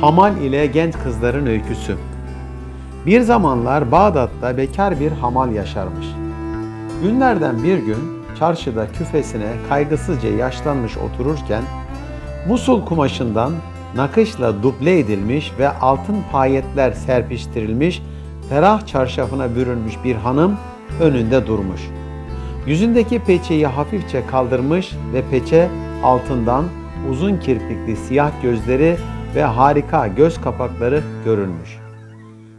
Hamal ile genç kızların öyküsü. Bir zamanlar Bağdat'ta bekar bir hamal yaşarmış. Günlerden bir gün çarşıda küfesine kaygısızca yaşlanmış otururken Musul kumaşından nakışla duble edilmiş ve altın payetler serpiştirilmiş ferah çarşafına bürünmüş bir hanım önünde durmuş. Yüzündeki peçeyi hafifçe kaldırmış ve peçe altından uzun kirpikli siyah gözleri ve harika göz kapakları görülmüş.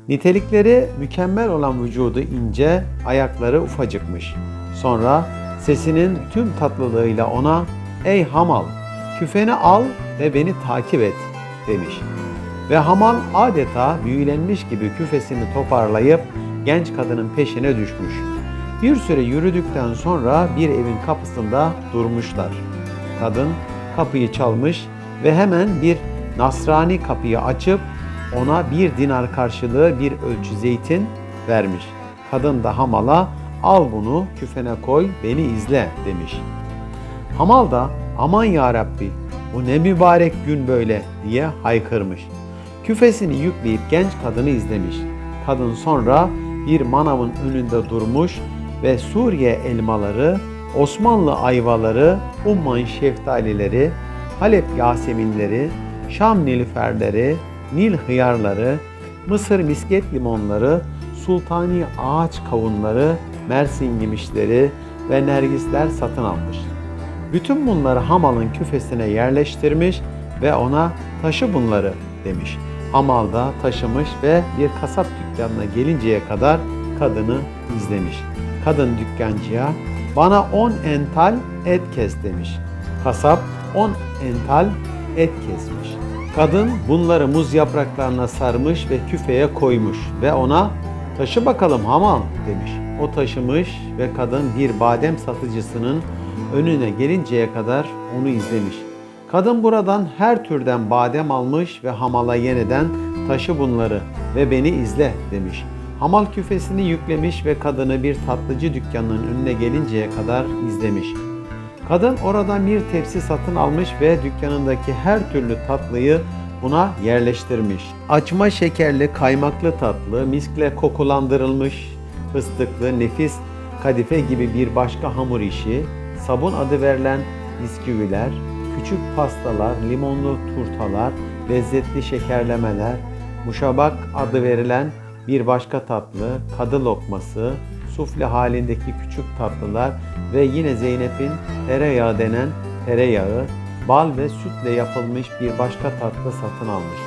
Nitelikleri mükemmel olan vücudu ince, ayakları ufacıkmış. Sonra sesinin tüm tatlılığıyla ona "Ey Hamal, küfeni al ve beni takip et." demiş. Ve Hamal adeta büyülenmiş gibi küfesini toparlayıp genç kadının peşine düşmüş. Bir süre yürüdükten sonra bir evin kapısında durmuşlar. Kadın kapıyı çalmış ve hemen bir Nasrani kapıyı açıp ona bir dinar karşılığı bir ölçü zeytin vermiş. Kadın da Hamal'a al bunu küfene koy beni izle demiş. Hamal da aman ya Rabbi bu ne mübarek gün böyle diye haykırmış. Küfesini yükleyip genç kadını izlemiş. Kadın sonra bir manavın önünde durmuş ve Suriye elmaları, Osmanlı ayvaları, Umman şeftalileri, Halep yaseminleri, Şam nilüferleri, Nil hıyarları, Mısır misket limonları, sultani ağaç kavunları, Mersin yemişleri ve nergisler satın almış. Bütün bunları Hamal'ın küfesine yerleştirmiş ve ona taşı bunları demiş. Hamal da taşımış ve bir kasap dükkanına gelinceye kadar kadını izlemiş. Kadın dükkancıya bana 10 ental et kes demiş. Kasap 10 ental et kesmiş. Kadın bunları muz yapraklarına sarmış ve küfeye koymuş ve ona taşı bakalım Hamal demiş. O taşımış ve kadın bir badem satıcısının önüne gelinceye kadar onu izlemiş. Kadın buradan her türden badem almış ve hamala yeniden taşı bunları ve beni izle demiş. Hamal küfesini yüklemiş ve kadını bir tatlıcı dükkanının önüne gelinceye kadar izlemiş. Kadın oradan bir tepsi satın almış ve dükkanındaki her türlü tatlıyı buna yerleştirmiş. Açma şekerli kaymaklı tatlı, miskle kokulandırılmış fıstıklı nefis kadife gibi bir başka hamur işi, sabun adı verilen bisküviler, küçük pastalar, limonlu turtalar, lezzetli şekerlemeler, muşabak adı verilen bir başka tatlı, kadı lokması, sufle halindeki küçük tatlılar ve yine Zeynep'in tereyağı denen tereyağı, bal ve sütle yapılmış bir başka tatlı satın almış.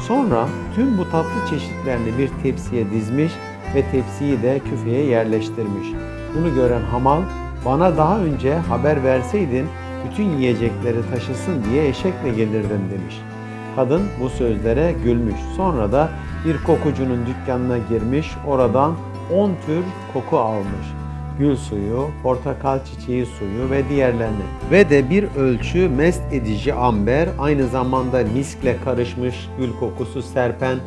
Sonra tüm bu tatlı çeşitlerini bir tepsiye dizmiş ve tepsiyi de küfeye yerleştirmiş. Bunu gören Hamal, bana daha önce haber verseydin bütün yiyecekleri taşısın diye eşekle gelirdim demiş. Kadın bu sözlere gülmüş. Sonra da bir kokucunun dükkanına girmiş, oradan 10 tür koku almış. Gül suyu, portakal çiçeği suyu ve diğerlerini. Ve de bir ölçü mest edici amber, aynı zamanda miskle karışmış gül kokusu serpen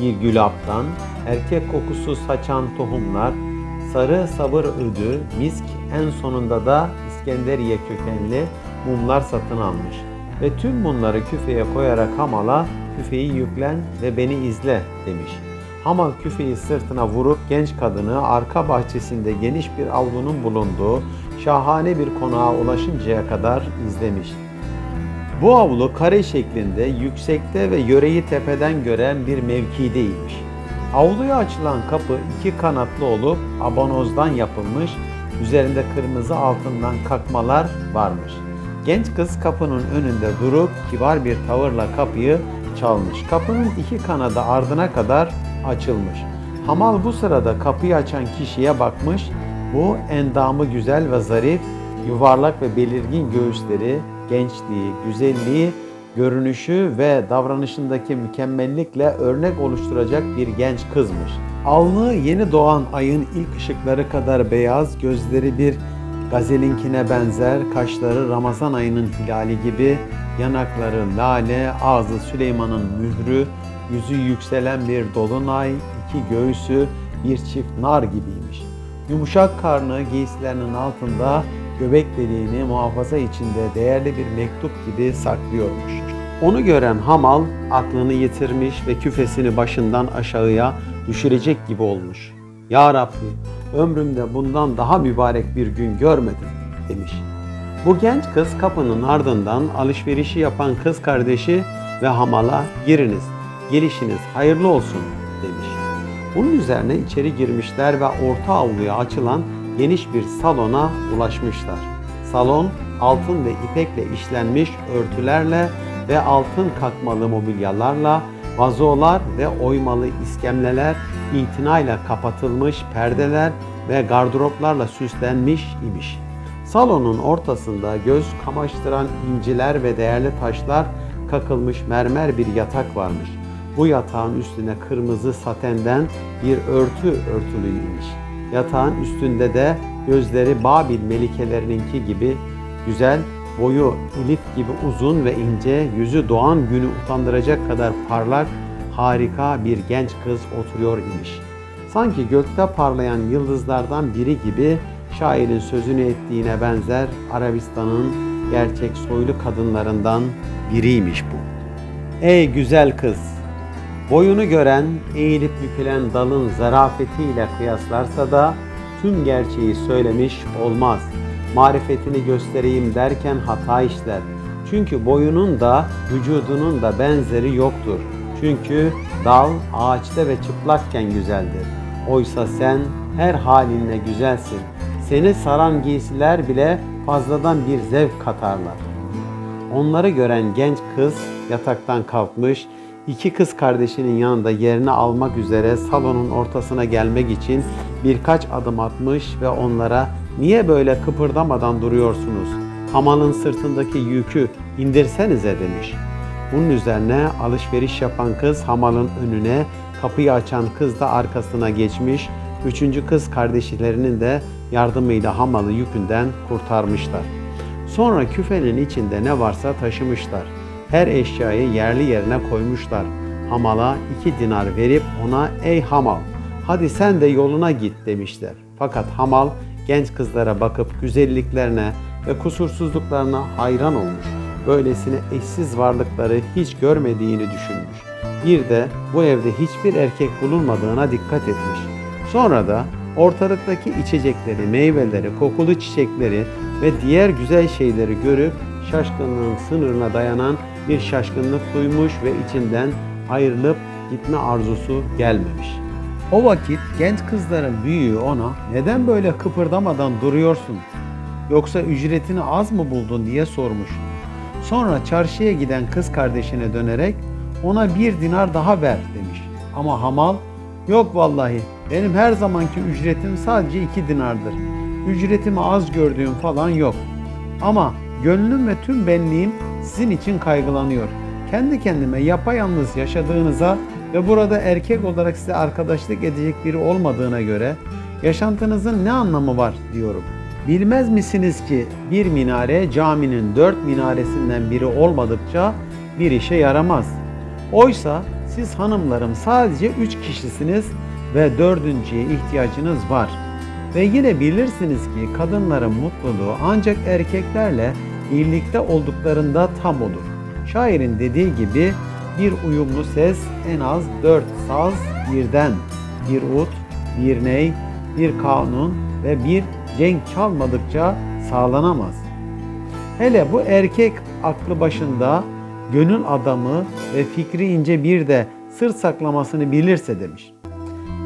bir gülaptan, erkek kokusu saçan tohumlar, sarı sabır ödü, misk en sonunda da İskenderiye kökenli mumlar satın almış. Ve tüm bunları küfeye koyarak Hamal'a küfeyi yüklen ve beni izle demiş. Hamal küfeyi sırtına vurup genç kadını arka bahçesinde geniş bir avlunun bulunduğu şahane bir konağa ulaşıncaya kadar izlemiş. Bu avlu kare şeklinde yüksekte ve yöreyi tepeden gören bir mevkideymiş. Avluya açılan kapı iki kanatlı olup abanozdan yapılmış, üzerinde kırmızı altından kakmalar varmış. Genç kız kapının önünde durup kibar bir tavırla kapıyı çalmış. Kapının iki kanadı ardına kadar açılmış. Hamal bu sırada kapıyı açan kişiye bakmış. Bu endamı güzel ve zarif, yuvarlak ve belirgin göğüsleri, gençliği, güzelliği, görünüşü ve davranışındaki mükemmellikle örnek oluşturacak bir genç kızmış. Alnı yeni doğan ayın ilk ışıkları kadar beyaz, gözleri bir gazelinkine benzer, kaşları Ramazan ayının hilali gibi, yanakları lale, ağzı Süleyman'ın mührü, yüzü yükselen bir dolunay, iki göğsü bir çift nar gibiymiş. Yumuşak karnı giysilerinin altında göbek deliğini muhafaza içinde değerli bir mektup gibi saklıyormuş. Onu gören hamal aklını yitirmiş ve küfesini başından aşağıya düşürecek gibi olmuş. Ya Rabbi ömrümde bundan daha mübarek bir gün görmedim demiş. Bu genç kız kapının ardından alışverişi yapan kız kardeşi ve hamala giriniz, gelişiniz hayırlı olsun demiş. Bunun üzerine içeri girmişler ve orta avluya açılan geniş bir salona ulaşmışlar. Salon altın ve ipekle işlenmiş örtülerle ve altın kakmalı mobilyalarla, vazolar ve oymalı iskemleler, itinayla kapatılmış perdeler ve gardıroplarla süslenmiş imiş. Salonun ortasında göz kamaştıran inciler ve değerli taşlar kakılmış mermer bir yatak varmış. Bu yatağın üstüne kırmızı satenden bir örtü örtülüymiş. Yatağın üstünde de gözleri Babil melikelerininki gibi güzel, boyu ilik gibi uzun ve ince, yüzü doğan günü utandıracak kadar parlak, harika bir genç kız oturuyor imiş. Sanki gökte parlayan yıldızlardan biri gibi şairin sözünü ettiğine benzer Arabistan'ın gerçek soylu kadınlarından biriymiş bu. Ey güzel kız! Boyunu gören, eğilip bükülen dalın zarafetiyle kıyaslarsa da tüm gerçeği söylemiş olmaz. Marifetini göstereyim derken hata işler. Çünkü boyunun da vücudunun da benzeri yoktur. Çünkü dal ağaçta ve çıplakken güzeldir. Oysa sen her halinle güzelsin. Seni saran giysiler bile fazladan bir zevk katarlar. Onları gören genç kız yataktan kalkmış, iki kız kardeşinin yanında yerini almak üzere salonun ortasına gelmek için birkaç adım atmış ve onlara niye böyle kıpırdamadan duruyorsunuz? Hamalın sırtındaki yükü indirsenize demiş. Bunun üzerine alışveriş yapan kız hamalın önüne, kapıyı açan kız da arkasına geçmiş, üçüncü kız kardeşlerinin de yardımıyla hamalı yükünden kurtarmışlar. Sonra küfenin içinde ne varsa taşımışlar. Her eşyayı yerli yerine koymuşlar. Hamala iki dinar verip ona ey hamal hadi sen de yoluna git demişler. Fakat hamal genç kızlara bakıp güzelliklerine ve kusursuzluklarına hayran olmuş. Böylesine eşsiz varlıkları hiç görmediğini düşünmüş. Bir de bu evde hiçbir erkek bulunmadığına dikkat etmiş. Sonra da ortalıktaki içecekleri, meyveleri, kokulu çiçekleri ve diğer güzel şeyleri görüp şaşkınlığın sınırına dayanan bir şaşkınlık duymuş ve içinden ayrılıp gitme arzusu gelmemiş. O vakit genç kızların büyüğü ona neden böyle kıpırdamadan duruyorsun? Yoksa ücretini az mı buldun diye sormuş. Sonra çarşıya giden kız kardeşine dönerek ona bir dinar daha ver demiş. Ama hamal yok vallahi benim her zamanki ücretim sadece iki dinardır. Ücretimi az gördüğüm falan yok. Ama gönlüm ve tüm benliğim sizin için kaygılanıyor. Kendi kendime yapayalnız yaşadığınıza ve burada erkek olarak size arkadaşlık edecek biri olmadığına göre yaşantınızın ne anlamı var diyorum. Bilmez misiniz ki bir minare caminin dört minaresinden biri olmadıkça bir işe yaramaz. Oysa siz hanımlarım sadece üç kişisiniz ve dördüncüye ihtiyacınız var. Ve yine bilirsiniz ki kadınların mutluluğu ancak erkeklerle birlikte olduklarında tam olur. Şairin dediği gibi bir uyumlu ses en az dört saz birden, bir ut, bir ney, bir kanun ve bir cenk çalmadıkça sağlanamaz. Hele bu erkek aklı başında, gönül adamı ve fikri ince bir de sır saklamasını bilirse demiş.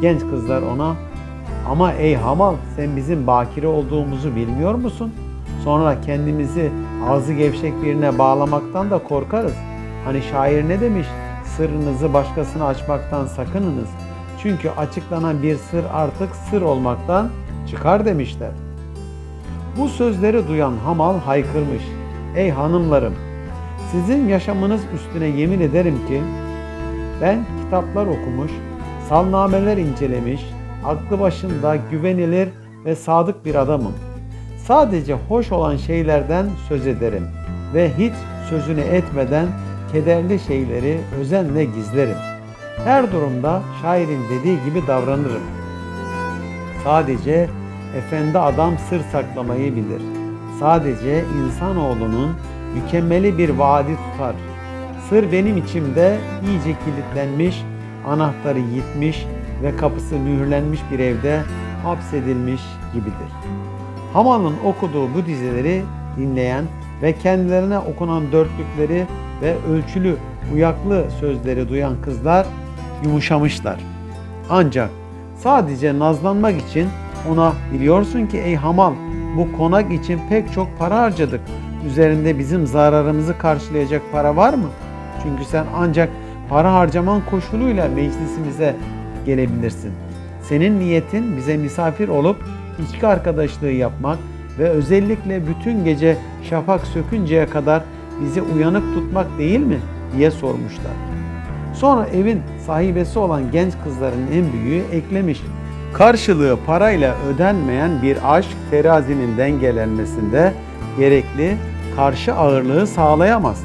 Genç kızlar ona ama ey hamal sen bizim bakire olduğumuzu bilmiyor musun? Sonra kendimizi ağzı gevşek birine bağlamaktan da korkarız. Hani şair ne demiş? Sırrınızı başkasına açmaktan sakınınız. Çünkü açıklanan bir sır artık sır olmaktan çıkar demişler. Bu sözleri duyan Hamal haykırmış. Ey hanımlarım, sizin yaşamınız üstüne yemin ederim ki ben kitaplar okumuş, salnameler incelemiş, aklı başında güvenilir ve sadık bir adamım. Sadece hoş olan şeylerden söz ederim ve hiç sözünü etmeden kederli şeyleri özenle gizlerim. Her durumda şairin dediği gibi davranırım. Sadece efendi adam sır saklamayı bilir. Sadece insanoğlunun mükemmeli bir vaadi tutar. Sır benim içimde iyice kilitlenmiş, anahtarı yitmiş ve kapısı mühürlenmiş bir evde hapsedilmiş gibidir. Hamal'ın okuduğu bu dizeleri dinleyen ve kendilerine okunan dörtlükleri ve ölçülü, uyaklı sözleri duyan kızlar yumuşamışlar. Ancak sadece nazlanmak için ona biliyorsun ki ey Hamal bu konak için pek çok para harcadık. Üzerinde bizim zararımızı karşılayacak para var mı? Çünkü sen ancak para harcaman koşuluyla meclisimize gelebilirsin. Senin niyetin bize misafir olup içki arkadaşlığı yapmak ve özellikle bütün gece şafak sökünceye kadar bizi uyanık tutmak değil mi diye sormuşlar. Sonra evin sahibesi olan genç kızların en büyüğü eklemiş. Karşılığı parayla ödenmeyen bir aşk terazinin dengelenmesinde gerekli karşı ağırlığı sağlayamaz.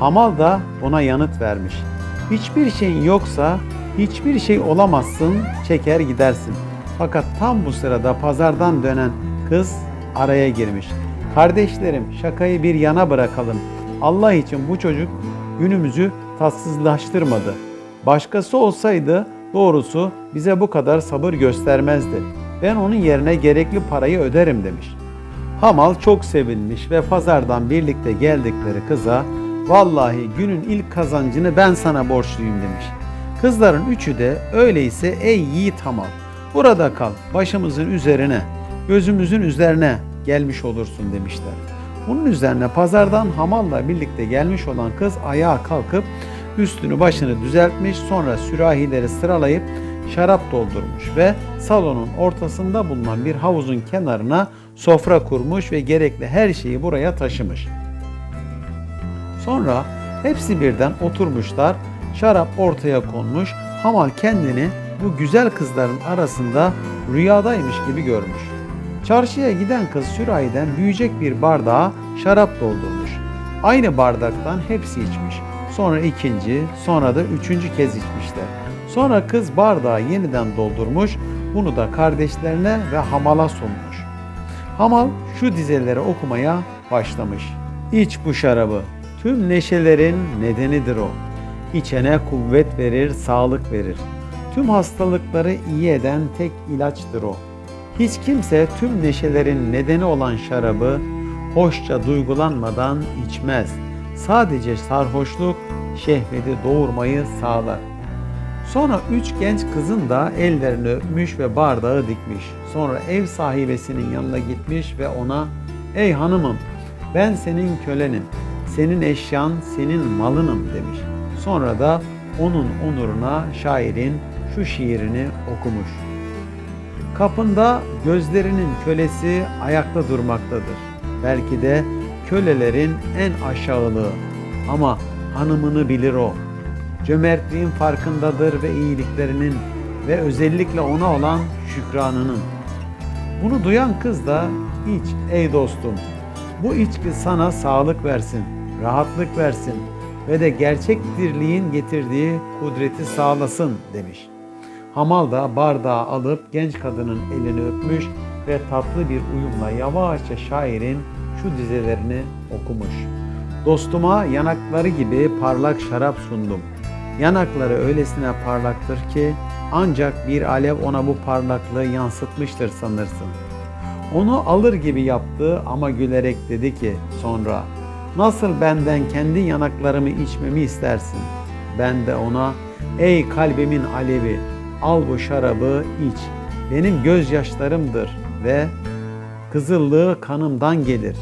Hamal da ona yanıt vermiş. Hiçbir şeyin yoksa hiçbir şey olamazsın, çeker gidersin. Fakat tam bu sırada pazardan dönen kız araya girmiş. Kardeşlerim şakayı bir yana bırakalım. Allah için bu çocuk günümüzü tatsızlaştırmadı. Başkası olsaydı doğrusu bize bu kadar sabır göstermezdi. Ben onun yerine gerekli parayı öderim demiş. Hamal çok sevinmiş ve pazardan birlikte geldikleri kıza vallahi günün ilk kazancını ben sana borçluyum demiş. Kızların üçü de öyleyse ey yiğit Hamal burada kal başımızın üzerine gözümüzün üzerine gelmiş olursun demişler. Bunun üzerine pazardan Hamal'la birlikte gelmiş olan kız ayağa kalkıp üstünü başını düzeltmiş sonra sürahileri sıralayıp şarap doldurmuş ve salonun ortasında bulunan bir havuzun kenarına sofra kurmuş ve gerekli her şeyi buraya taşımış. Sonra hepsi birden oturmuşlar, şarap ortaya konmuş, Hamal kendini bu güzel kızların arasında rüyadaymış gibi görmüş. Çarşıya giden kız sürahiden büyüyecek bir bardağa şarap doldurmuş. Aynı bardaktan hepsi içmiş. Sonra ikinci, sonra da üçüncü kez içmişler. Sonra kız bardağı yeniden doldurmuş, bunu da kardeşlerine ve Hamal'a sunmuş. Hamal şu dizeleri okumaya başlamış. İç bu şarabı, tüm neşelerin nedenidir o. İçene kuvvet verir, sağlık verir. Tüm hastalıkları iyi eden tek ilaçtır o. Hiç kimse tüm neşelerin nedeni olan şarabı hoşça duygulanmadan içmez. Sadece sarhoşluk şehveti doğurmayı sağlar. Sonra üç genç kızın da ellerini öpmüş ve bardağı dikmiş. Sonra ev sahibesinin yanına gitmiş ve ona ''Ey hanımım ben senin kölenim, senin eşyan senin malınım.'' demiş. Sonra da onun onuruna şairin şu şiirini okumuş. Kapında gözlerinin kölesi ayakta durmaktadır. Belki de kölelerin en aşağılığı ama hanımını bilir o. Cömertliğin farkındadır ve iyiliklerinin ve özellikle ona olan şükranının. Bunu duyan kız da iç ey dostum. Bu içki sana sağlık versin, rahatlık versin ve de gerçek dirliğin getirdiği kudreti sağlasın demiş. Hamal da bardağı alıp genç kadının elini öpmüş ve tatlı bir uyumla yavaşça şairin şu dizelerini okumuş. Dostuma yanakları gibi parlak şarap sundum. Yanakları öylesine parlaktır ki ancak bir alev ona bu parlaklığı yansıtmıştır sanırsın. Onu alır gibi yaptı ama gülerek dedi ki sonra Nasıl benden kendi yanaklarımı içmemi istersin? Ben de ona ey kalbimin alevi al bu şarabı iç. Benim gözyaşlarımdır ve kızıllığı kanımdan gelir.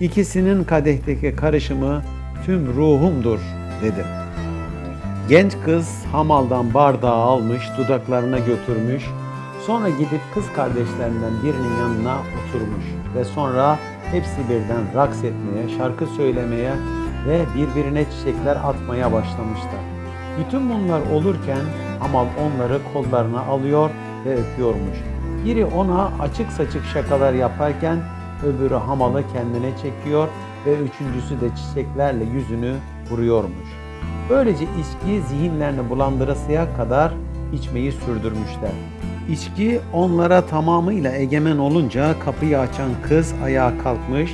İkisinin kadehteki karışımı tüm ruhumdur dedim. Genç kız hamaldan bardağı almış, dudaklarına götürmüş. Sonra gidip kız kardeşlerinden birinin yanına oturmuş ve sonra hepsi birden raks etmeye, şarkı söylemeye ve birbirine çiçekler atmaya başlamışlar. Bütün bunlar olurken Hamal onları kollarına alıyor ve öpüyormuş. Biri ona açık saçık şakalar yaparken öbürü Hamal'ı kendine çekiyor ve üçüncüsü de çiçeklerle yüzünü vuruyormuş. Böylece içki zihinlerini bulandırasıya kadar içmeyi sürdürmüşler. İçki onlara tamamıyla egemen olunca kapıyı açan kız ayağa kalkmış,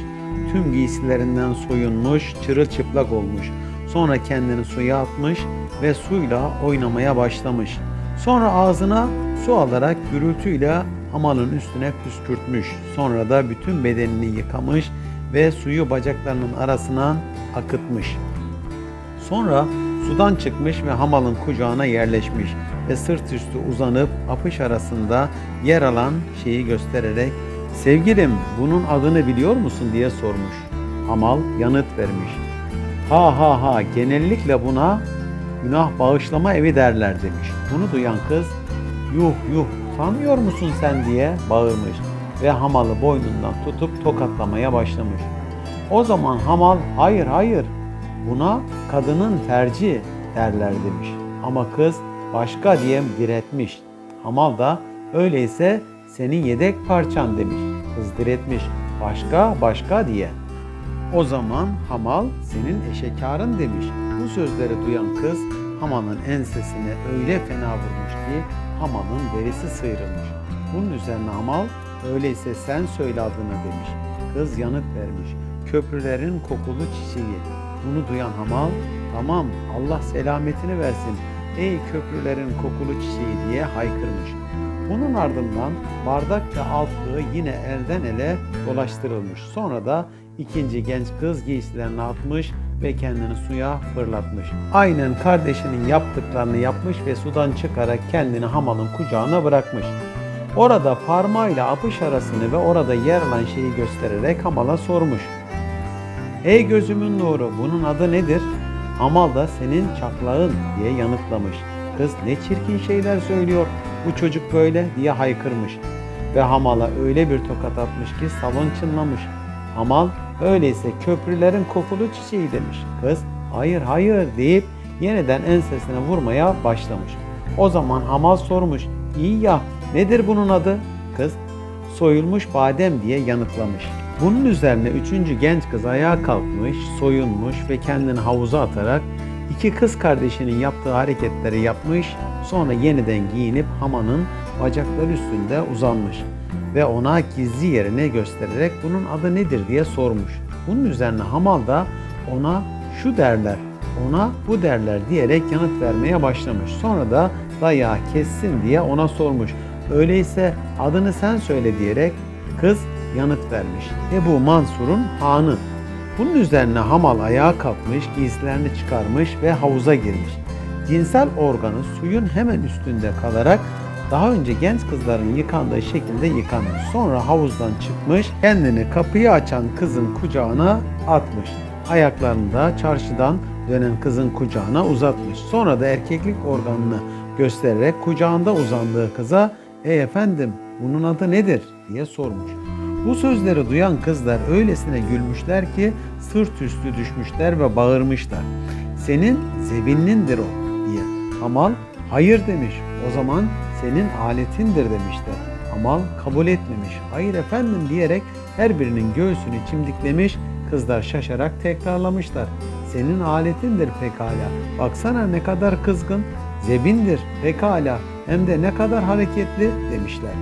tüm giysilerinden soyunmuş, çırılçıplak olmuş. Sonra kendini suya atmış ve suyla oynamaya başlamış. Sonra ağzına su alarak gürültüyle hamalın üstüne püskürtmüş. Sonra da bütün bedenini yıkamış ve suyu bacaklarının arasına akıtmış. Sonra sudan çıkmış ve hamalın kucağına yerleşmiş ve sırt üstü uzanıp apış arasında yer alan şeyi göstererek "Sevgilim, bunun adını biliyor musun?" diye sormuş. Hamal yanıt vermiş. "Ha ha ha, genellikle buna günah bağışlama evi derler." demiş. Bunu duyan kız "Yuh yuh, utanmıyor musun sen?" diye bağırmış ve hamalı boynundan tutup tokatlamaya başlamış. O zaman hamal hayır hayır buna kadının tercih derler demiş. Ama kız başka diye diretmiş. Hamal da öyleyse senin yedek parçan demiş. Kız diretmiş başka başka diye. O zaman hamal senin eşekarın demiş. Bu sözleri duyan kız hamalın ensesine öyle fena vurmuş ki hamalın derisi sıyrılmış. Bunun üzerine hamal öyleyse sen söyle adını demiş. Kız yanıt vermiş. Köprülerin kokulu çiçeği. Bunu duyan hamal tamam Allah selametini versin ey köprülerin kokulu çiçeği diye haykırmış. Bunun ardından bardak ve altlığı yine elden ele dolaştırılmış. Sonra da ikinci genç kız giysilerini atmış ve kendini suya fırlatmış. Aynen kardeşinin yaptıklarını yapmış ve sudan çıkarak kendini hamalın kucağına bırakmış. Orada parmağıyla apış arasını ve orada yer alan şeyi göstererek hamala sormuş. Ey gözümün nuru bunun adı nedir? Hamal da senin çaklağın diye yanıtlamış. Kız ne çirkin şeyler söylüyor bu çocuk böyle diye haykırmış. Ve Hamal'a öyle bir tokat atmış ki salon çınlamış. Hamal öyleyse köprülerin kokulu çiçeği demiş. Kız hayır hayır deyip yeniden ensesine vurmaya başlamış. O zaman Hamal sormuş. İyi ya nedir bunun adı? Kız soyulmuş badem diye yanıtlamış. Bunun üzerine üçüncü genç kız ayağa kalkmış, soyunmuş ve kendini havuza atarak iki kız kardeşinin yaptığı hareketleri yapmış, sonra yeniden giyinip Haman'ın bacakları üstünde uzanmış ve ona gizli yerini göstererek bunun adı nedir diye sormuş. Bunun üzerine Hamal da ona şu derler, ona bu derler diyerek yanıt vermeye başlamış. Sonra da dayağı kessin diye ona sormuş. Öyleyse adını sen söyle diyerek kız yanıt vermiş. Ebu Mansur'un hanı. Bunun üzerine Hamal ayağa kalkmış, giysilerini çıkarmış ve havuza girmiş. Cinsel organı suyun hemen üstünde kalarak daha önce genç kızların yıkandığı şekilde yıkanmış. Sonra havuzdan çıkmış, kendini kapıyı açan kızın kucağına atmış. Ayaklarını da çarşıdan dönen kızın kucağına uzatmış. Sonra da erkeklik organını göstererek kucağında uzandığı kıza "Ey efendim, bunun adı nedir?" diye sormuş. Bu sözleri duyan kızlar öylesine gülmüşler ki sırt üstü düşmüşler ve bağırmışlar. Senin zebinlindir o diye. Hamal hayır demiş. O zaman senin aletindir demişler. Hamal kabul etmemiş. Hayır efendim diyerek her birinin göğsünü çimdiklemiş. Kızlar şaşarak tekrarlamışlar. Senin aletindir pekala. Baksana ne kadar kızgın. Zebindir pekala. Hem de ne kadar hareketli demişler.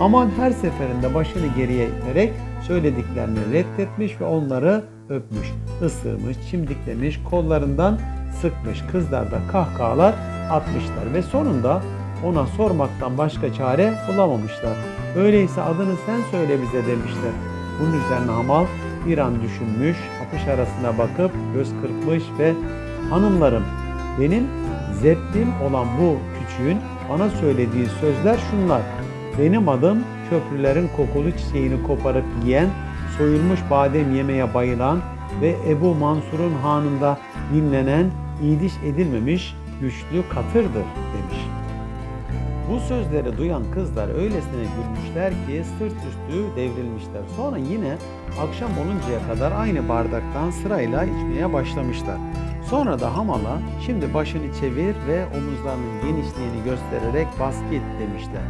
Aman her seferinde başını geriye iterek söylediklerini reddetmiş ve onları öpmüş, ısırmış, çimdiklemiş, kollarından sıkmış. Kızlar da kahkahalar atmışlar ve sonunda ona sormaktan başka çare bulamamışlar. Öyleyse adını sen söyle bize demişler. Bunun üzerine Hamal bir an düşünmüş, apış arasına bakıp göz kırpmış ve hanımlarım benim zebdim olan bu küçüğün bana söylediği sözler şunlar. Benim adım köprülerin kokulu çiçeğini koparıp yiyen, soyulmuş badem yemeye bayılan ve Ebu Mansur'un hanında dinlenen, idiş edilmemiş güçlü katırdır demiş. Bu sözleri duyan kızlar öylesine gülmüşler ki sırt üstü devrilmişler. Sonra yine akşam oluncaya kadar aynı bardaktan sırayla içmeye başlamışlar. Sonra da hamala şimdi başını çevir ve omuzlarının genişliğini göstererek bas git demişler.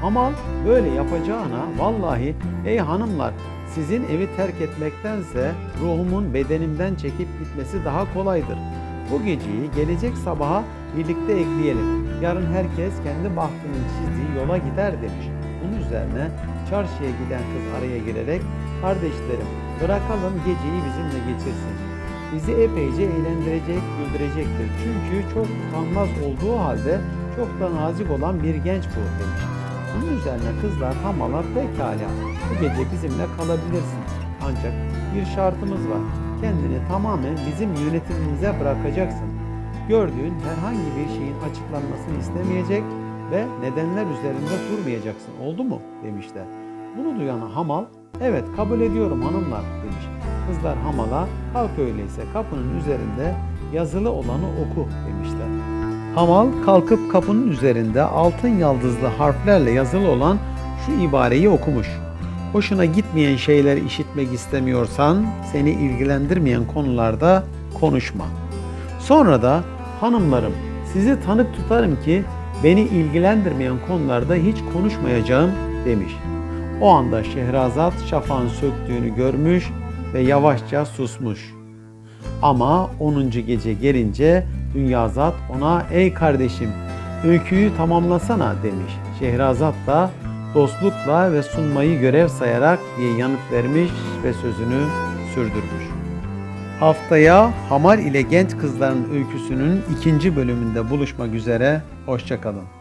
Hamal böyle yapacağına vallahi ey hanımlar sizin evi terk etmektense ruhumun bedenimden çekip gitmesi daha kolaydır. Bu geceyi gelecek sabaha birlikte ekleyelim. Yarın herkes kendi bahtının çizdiği yola gider demiş. Bunun üzerine çarşıya giden kız araya girerek kardeşlerim bırakalım geceyi bizimle geçirsin. bizi epeyce eğlendirecek, güldürecektir. Çünkü çok utanmaz olduğu halde çok da nazik olan bir genç bu demiş. Bunun üzerine kızlar hamala pekala bu gece bizimle kalabilirsin. Ancak bir şartımız var. Kendini tamamen bizim yönetimimize bırakacaksın. Gördüğün herhangi bir şeyin açıklanmasını istemeyecek ve nedenler üzerinde durmayacaksın. Oldu mu? demişler. Bunu duyan Hamal, evet kabul ediyorum hanımlar demiş. Kızlar Hamal'a, kalk öyleyse kapının üzerinde yazılı olanı oku demişler. Hamal kalkıp kapının üzerinde altın yaldızlı harflerle yazılı olan şu ibareyi okumuş. Hoşuna gitmeyen şeyler işitmek istemiyorsan seni ilgilendirmeyen konularda konuşma. Sonra da hanımlarım sizi tanık tutarım ki beni ilgilendirmeyen konularda hiç konuşmayacağım demiş. O anda Şehrazat şafağın söktüğünü görmüş ve yavaşça susmuş. Ama 10. gece gelince Dünyazat ona ey kardeşim öyküyü tamamlasana demiş. Şehrazat da dostlukla ve sunmayı görev sayarak diye yanıt vermiş ve sözünü sürdürmüş. Haftaya Hamal ile genç kızların öyküsünün ikinci bölümünde buluşmak üzere. Hoşçakalın.